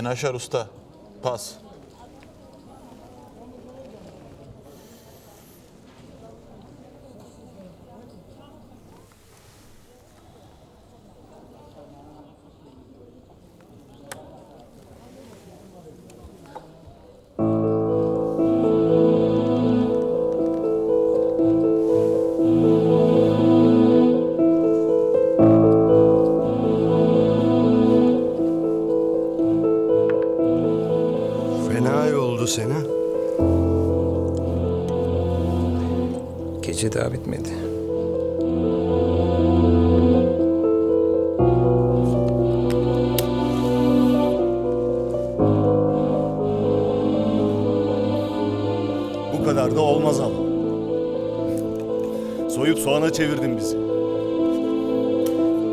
Enaşar Usta. Pas. Gece daha bitmedi. Bu kadar da olmaz ama. Soyup soğana çevirdin bizi.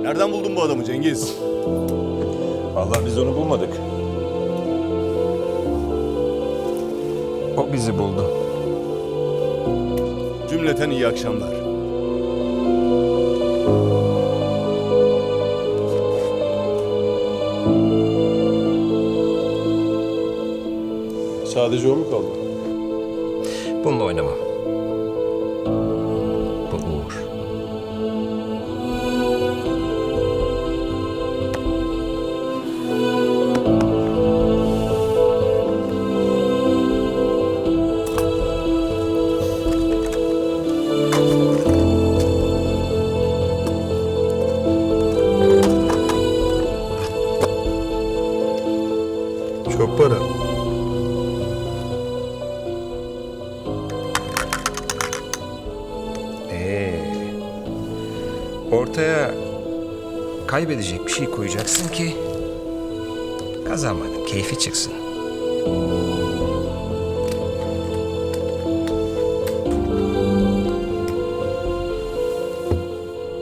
Nereden buldun bu adamı Cengiz? Vallahi biz onu bulmadık. O bizi buldu. Cümleten iyi akşamlar. Sadece o mu kaldı? Bununla oynamam. Ortaya kaybedecek bir şey koyacaksın ki kazanmanın keyfi çıksın.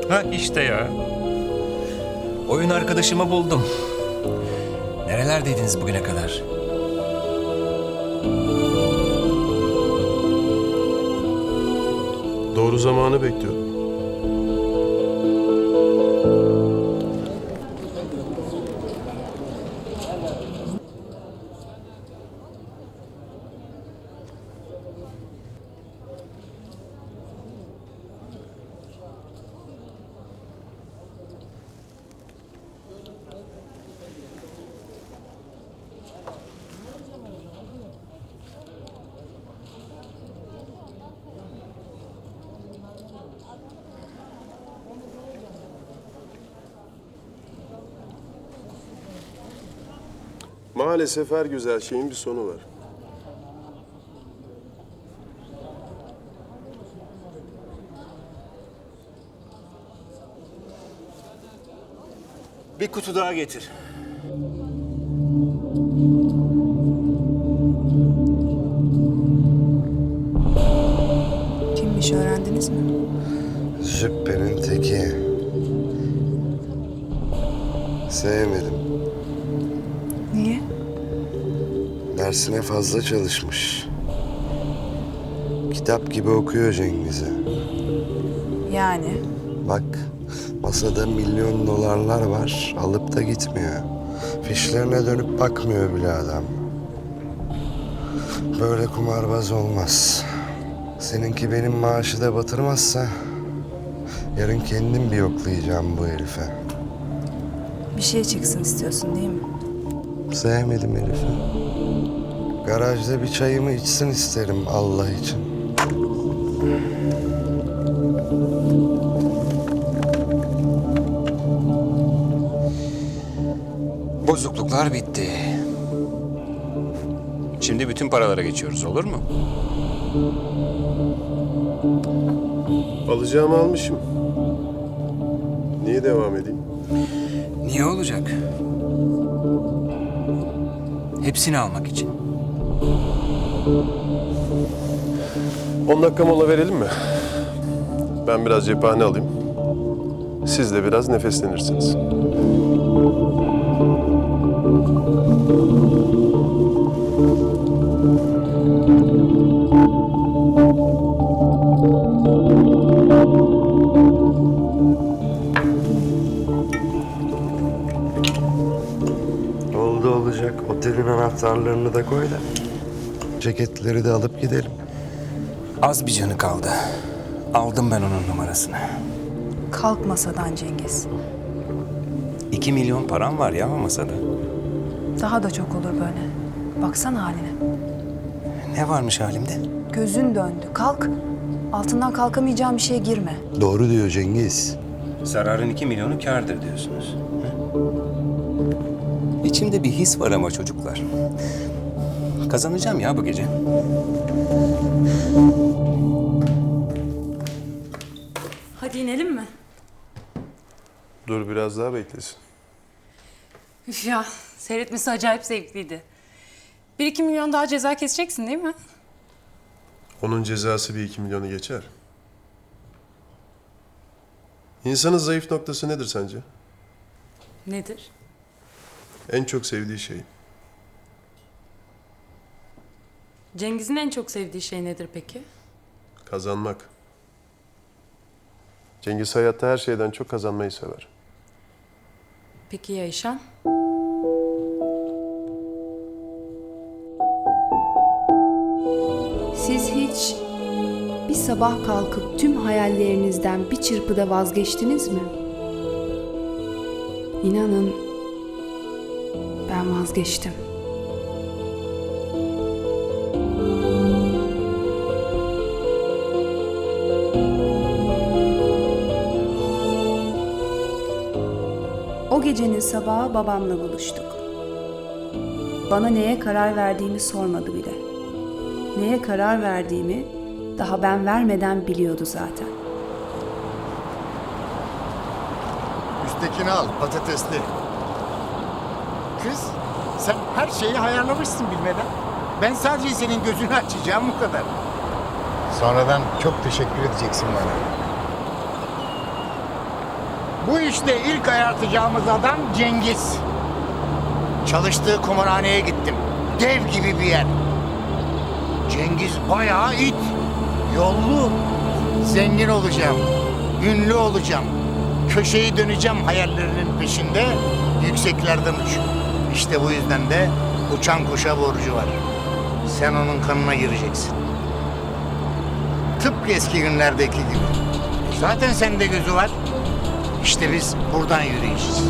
Ha işte ya. Oyun arkadaşımı buldum. Nerelerdeydiniz bugüne kadar? Doğru zamanı bekliyordum. Maalesef her güzel şeyin bir sonu var. Bir kutu daha getir. Kimmiş öğrendiniz mi? Züpperin teki. Sevmedim. Dersine fazla çalışmış. Kitap gibi okuyor Cengiz'i. Yani Bak masada milyon dolarlar var. Alıp da gitmiyor. Fişlerine dönüp bakmıyor bile adam. Böyle kumarbaz olmaz. Seninki benim maaşı da batırmazsa... ...yarın kendim bir yoklayacağım bu herife. bir şey çıksın istiyorsun değil mi? Sevmedim herifi. Garajda bir çayımı içsin isterim Allah için. Bozukluklar bitti. Şimdi bütün paralara geçiyoruz olur mu? Alacağımı almışım. Niye devam edeyim? Niye olacak? Hepsini almak için. 10 dakika mola verelim mi? Ben biraz cephane alayım. Siz de biraz nefeslenirsiniz. Ceketleri de alıp gidelim. Az bir canı kaldı. Aldım ben onun numarasını. Kalk masadan Cengiz. İki milyon param var ya masada. Daha da çok olur böyle. Baksana haline. Ne varmış halimde? Gözün döndü. Kalk. Altından kalkamayacağın bir şeye girme. Doğru diyor Cengiz. Zararın iki milyonu kârdır diyorsunuz. Hı? İçimde bir his var ama çocuklar. Kazanacağım ya bu gece. Hadi inelim mi? Dur biraz daha beklesin. Üf ya, seyretmesi acayip zevkliydi. Bir iki milyon daha ceza keseceksin değil mi? Onun cezası bir iki milyonu geçer. İnsanın zayıf noktası nedir sence? Nedir? En çok sevdiği şey. Cengiz'in en çok sevdiği şey nedir peki? Kazanmak. Cengiz hayatta her şeyden çok kazanmayı sever. Peki ya İşan? Siz hiç bir sabah kalkıp tüm hayallerinizden bir çırpıda vazgeçtiniz mi? İnanın ben vazgeçtim. Gecenin sabahı babamla buluştuk. Bana neye karar verdiğimi sormadı bile. Neye karar verdiğimi daha ben vermeden biliyordu zaten. Üsttekini al, patatesli. Kız, sen her şeyi ayarlamışsın bilmeden. Ben sadece senin gözünü açacağım bu kadar. Sonradan çok teşekkür edeceksin bana. Bu işte ilk ayartacağımız adam Cengiz. Çalıştığı kumarhaneye gittim. Dev gibi bir yer. Cengiz bayağı it. Yollu. Zengin olacağım. Ünlü olacağım. Köşeyi döneceğim hayallerinin peşinde. Yükseklerden uç. İşte bu yüzden de uçan kuşa borcu var. Sen onun kanına gireceksin. Tıpkı eski günlerdeki gibi. Zaten sende gözü var. İşte biz buradan yürüyeceğiz.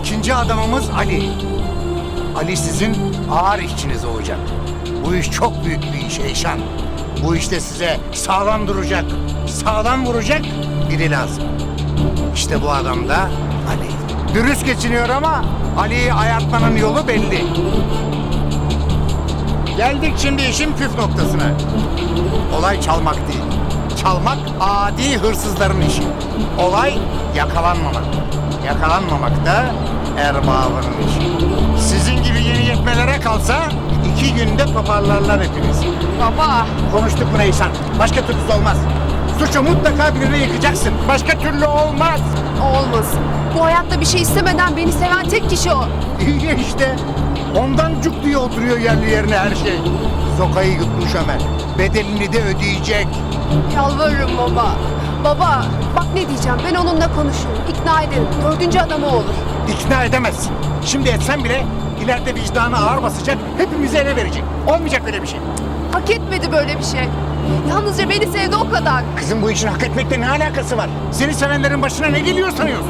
İkinci adamımız Ali. Ali sizin ağır işçiniz olacak. Bu iş çok büyük bir iş Eyşan. Bu işte size sağlam duracak, sağlam vuracak biri lazım. İşte bu adam da Ali. Dürüst geçiniyor ama Ali'yi ayartmanın yolu belli. Geldik şimdi işin püf noktasına. Olay çalmak değil. Çalmak adi hırsızların işi. Olay yakalanmamak. Yakalanmamak da erbabının işi. Sizin gibi yeni yetmelere kalsa iki günde toparlarlar hepiniz. Baba! Konuştuk bunu İhsan. Başka türlüsü olmaz. Suçu mutlaka birine yıkacaksın. Başka türlü olmaz. Olmasın. Bu hayatta bir şey istemeden beni seven tek kişi o. İyi ya işte. Ondan cuk diye oturuyor yerli yerine her şey. Zokayı yutmuş Ömer. Bedelini de ödeyecek. Yalvarırım baba. Baba bak ne diyeceğim ben onunla konuşurum. ikna ederim. Dördüncü adamı o olur. İkna edemezsin. Şimdi etsen bile ileride vicdanı ağır basacak, hepimizi ele verecek. Olmayacak öyle bir şey. Hak etmedi böyle bir şey. Yalnızca beni sevdi o kadar. Kızım bu işin hak etmekle ne alakası var? Seni sevenlerin başına ne geliyor sanıyorsun?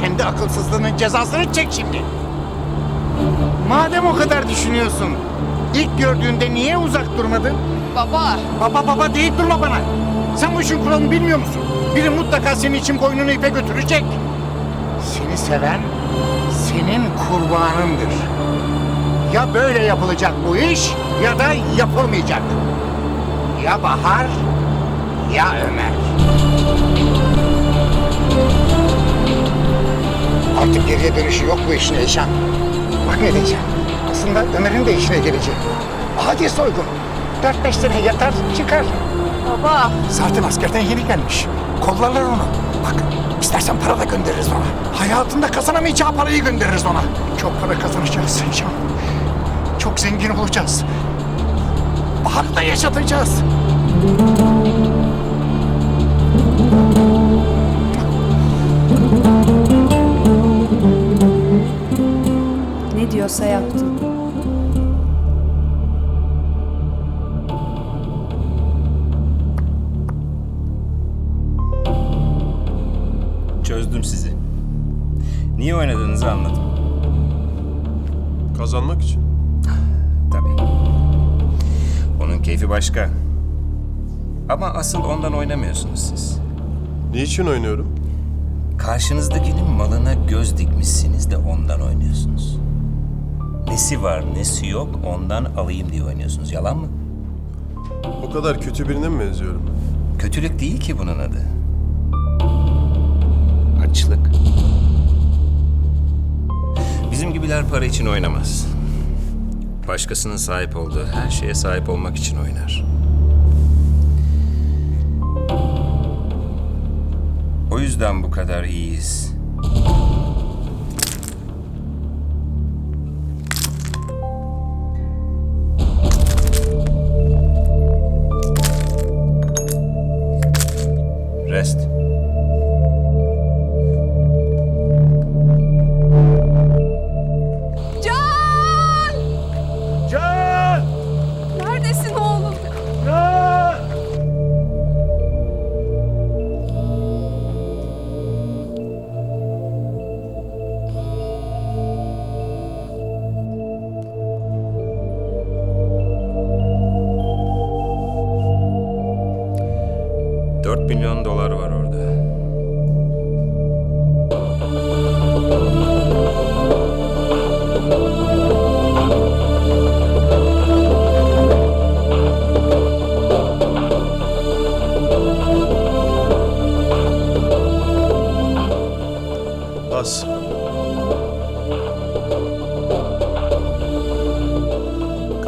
Kendi akılsızlığının cezasını çek şimdi. Madem o kadar düşünüyorsun, ilk gördüğünde niye uzak durmadın? Baba. Baba baba deyip durma bana. Sen bu işin kuralını bilmiyor musun? Biri mutlaka senin için boynunu ipe götürecek. Seni seven senin kurbanındır. Ya böyle yapılacak bu iş ya da yapılmayacak. Ya Bahar ya Ömer. Artık geriye dönüşü yok bu işin Eyşan. Bak ne diyeceğim. Aslında Ömer'in de işine gelecek. Hadi soygun. Dört beş sene yatar çıkar. Baba. Zaten askerden yeni gelmiş. Kollarlar onu. Bak istersen para da göndeririz ona. Hayatında kazanamayacağı parayı göndeririz ona. Çok para kazanacağız Heyşan. Çok zengin olacağız. Baharı da yaşatacağız. Diyorsa yaptın. Çözdüm sizi. Niye oynadığınızı anladım. Kazanmak için. Tabii. Onun keyfi başka. Ama asıl ondan oynamıyorsunuz siz. Niçin oynuyorum? Karşınızdakinin malına göz dikmişsiniz de ondan oynuyorsunuz. Nesi var nesi yok ondan alayım diye oynuyorsunuz. Yalan mı? O kadar kötü birine mi benziyorum? Kötülük değil ki bunun adı. Açlık. Bizim gibiler para için oynamaz. Başkasının sahip olduğu her şeye sahip olmak için oynar. O yüzden bu kadar iyiyiz. best.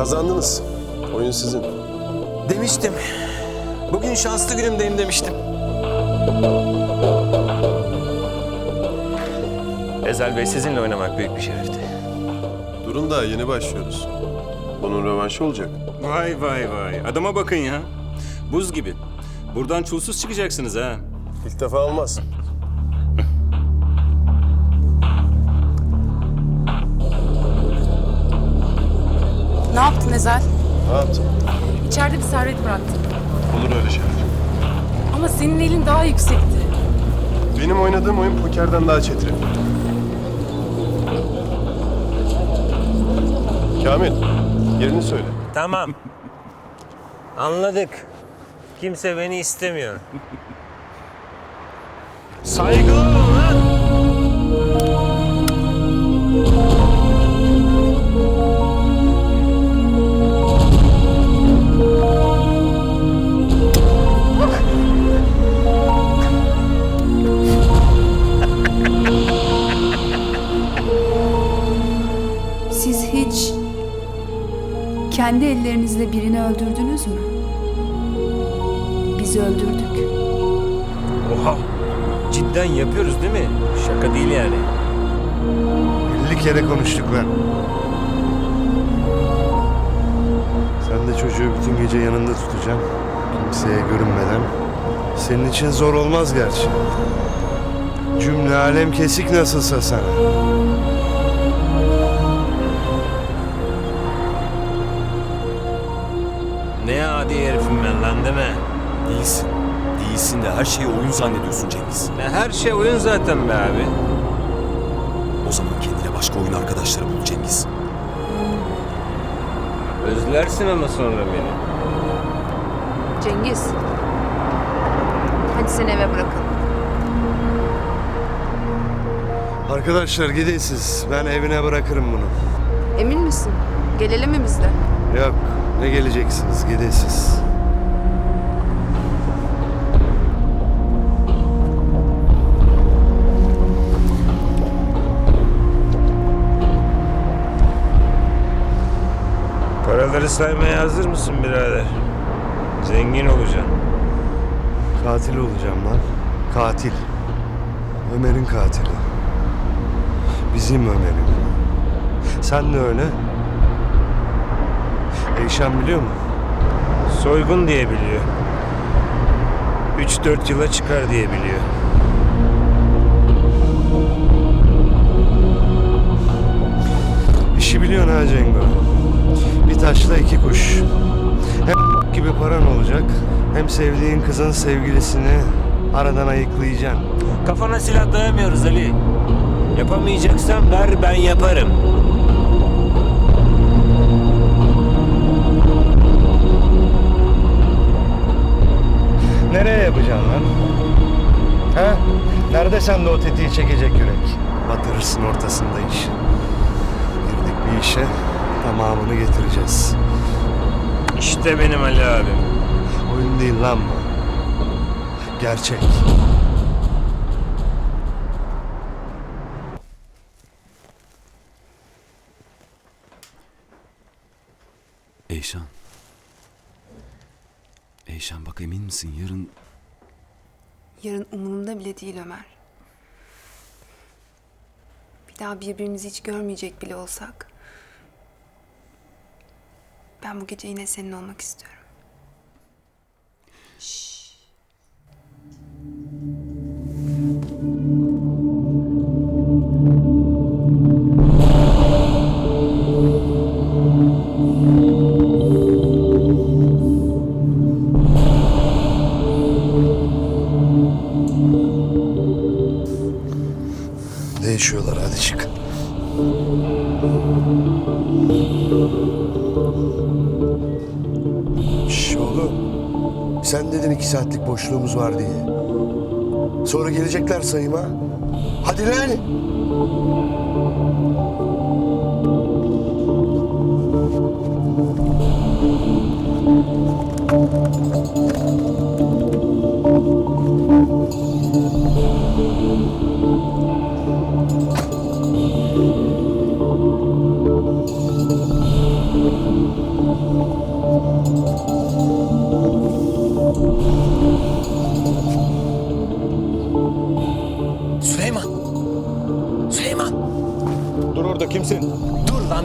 Kazandınız. Oyun sizin. Demiştim. Bugün şanslı günümdeyim demiştim. Ezel Bey sizinle oynamak büyük bir şerefti. Durun daha yeni başlıyoruz. Bunun rövanşı olacak. Vay vay vay. Adama bakın ya. Buz gibi. Buradan çulsuz çıkacaksınız ha. İlk defa olmaz. Yaptın Ezel? Ne yaptın? İçeride bir servet bıraktın. Olur öyle şeyler. Ama senin elin daha yüksekti. Benim oynadığım oyun pokerden daha çetrefil. Kamil, yerini söyle. Tamam. Anladık. Kimse beni istemiyor. Saygılı kendi ellerinizle birini öldürdünüz mü? Biz öldürdük. Oha! Cidden yapıyoruz değil mi? Şaka değil yani. 50 kere konuştuk lan. Sen de çocuğu bütün gece yanında tutacaksın. Kimseye görünmeden. Senin için zor olmaz gerçi. Cümle alem kesik nasılsa sana. Ne adi herifim ben lan değil mi? Değilsin. Değilsin de her şeyi oyun zannediyorsun Cengiz. Ne her şey oyun zaten be abi. O zaman kendine başka oyun arkadaşları bul Cengiz. Özlersin ama sonra beni. Cengiz. Hadi seni eve bırakalım. Arkadaşlar gidin siz. Ben evine bırakırım bunu. Emin misin? Gelelim mi biz de? Yok. Ne geleceksiniz? Gidin siz. Paraları saymaya hazır mısın birader? Zengin olacaksın. Katil olacağım lan. Katil. Ömer'in katili. Bizim Ömer'in. Sen de öyle. Eyşan biliyor mu? Soygun diye biliyor. 3-4 yıla çıkar diye biliyor. işi biliyorsun ha Cengo. Bir taşla iki kuş. Hem gibi paran olacak hem sevdiğin kızın sevgilisini aradan ayıklayacaksın. Kafana silah dayamıyoruz Ali. Yapamayacaksan ver ben yaparım. Nereye yapacaksın lan? Ha? Nerede sende o tetiği çekecek yürek? Batırırsın ortasında iş. Girdik bir işe tamamını getireceğiz. İşte benim Ali abim. Oyun değil lan bu. Gerçek. Eyşan. Eyşan bak emin misin yarın Yarın umurumda bile değil Ömer. Bir daha birbirimizi hiç görmeyecek bile olsak. Ben bu gece yine senin olmak istiyorum. Değişiyorlar hadi çık. Şş oğlum. Sen dedin iki saatlik boşluğumuz var diye. Sonra gelecekler sayıma. Hadi lan.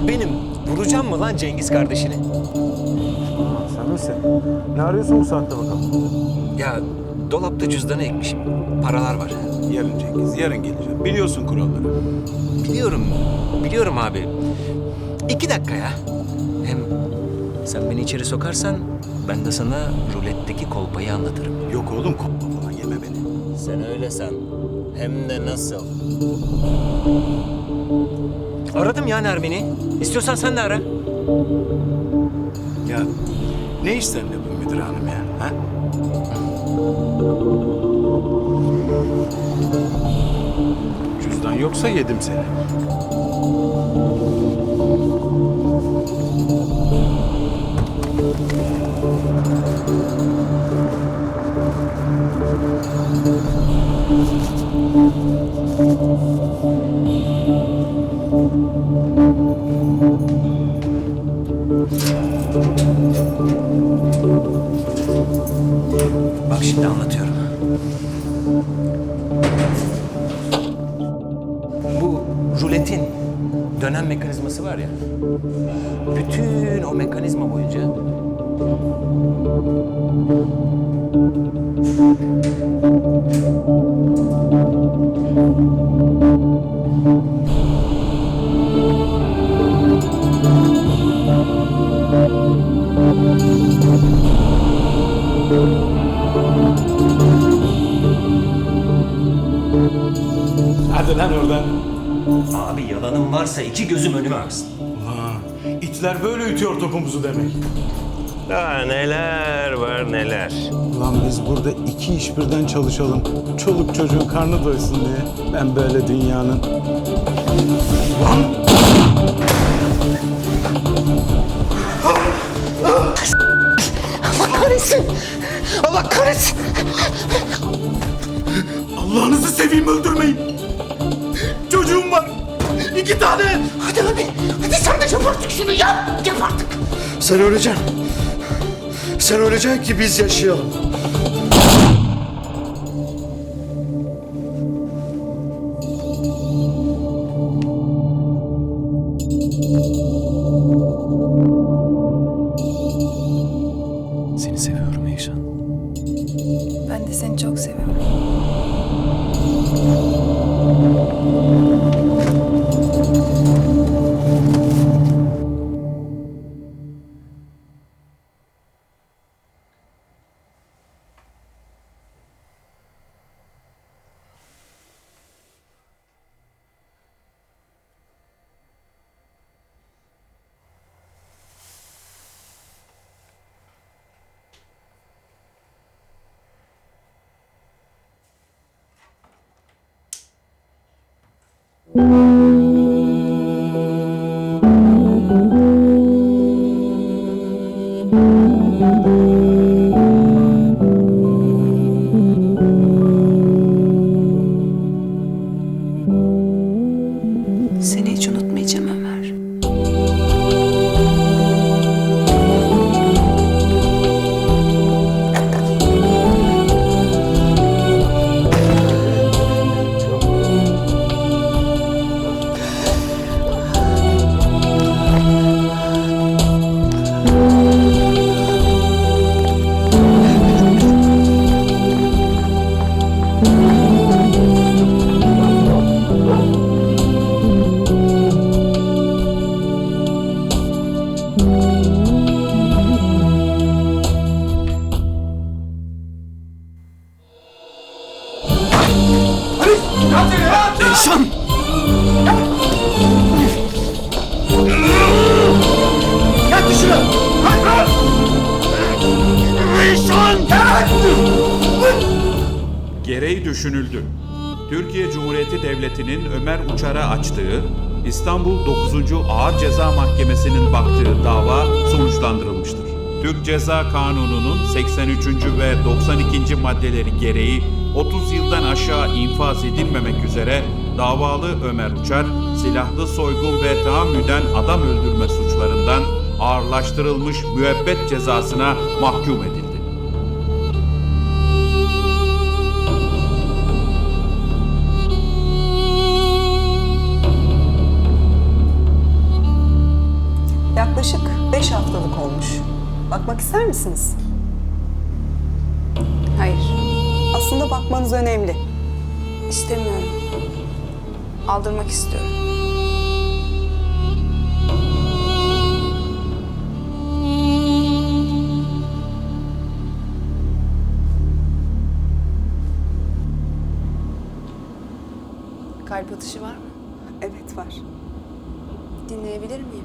Benim. Vuracağım mı lan Cengiz kardeşini? Sen misin? Ne arıyorsun bu saatte bakalım? Ya dolapta cüzdanı ekmişim. Paralar var. Yarın Cengiz, yarın geleceğim. Biliyorsun kuralları. Biliyorum, biliyorum abi. İki dakika ya. Hem sen beni içeri sokarsan ben de sana ruletteki kolpayı anlatırım. Yok oğlum kopma falan yeme beni. Sen öyle san. Hem de nasıl? Aradım ya Nermin'i. İstiyorsan sen de ara. Ya ne ister ne bu müdür hanım ya? Ha? Cüzdan yoksa yedim seni. Bak şimdi anlatıyorum. Bu ruletin dönen mekanizması var ya. Bütün o mekanizma boyunca Hadi lan oradan. Abi yalanım varsa iki gözüm önüme aksın. Ulan itler böyle ütüyor topumuzu demek. Daha neler var neler. Ulan biz burada iki iş birden çalışalım. Çoluk çocuğun karnı doysun diye. Ben böyle dünyanın... Allah'ınızı seveyim öldürmeyin. İki tane. Hadi hadi. Hadi sen de yap artık şunu yap. Yap artık. Sen öleceksin. Sen öleceksin ki biz yaşayalım. Seni düşünüldü. Türkiye Cumhuriyeti Devleti'nin Ömer Uçar'a açtığı İstanbul 9. Ağır Ceza Mahkemesi'nin baktığı dava sonuçlandırılmıştır. Türk Ceza Kanunu'nun 83. ve 92. maddeleri gereği 30 yıldan aşağı infaz edilmemek üzere davalı Ömer Uçar, silahlı soygun ve tahammüden adam öldürme suçlarından ağırlaştırılmış müebbet cezasına mahkum edildi. Olmuş. Bakmak ister misiniz? Hayır, Aslında bakmanız önemli. istemiyorum. Aldırmak istiyorum. Kalp atışı var mı? Evet var. Dinleyebilir miyim?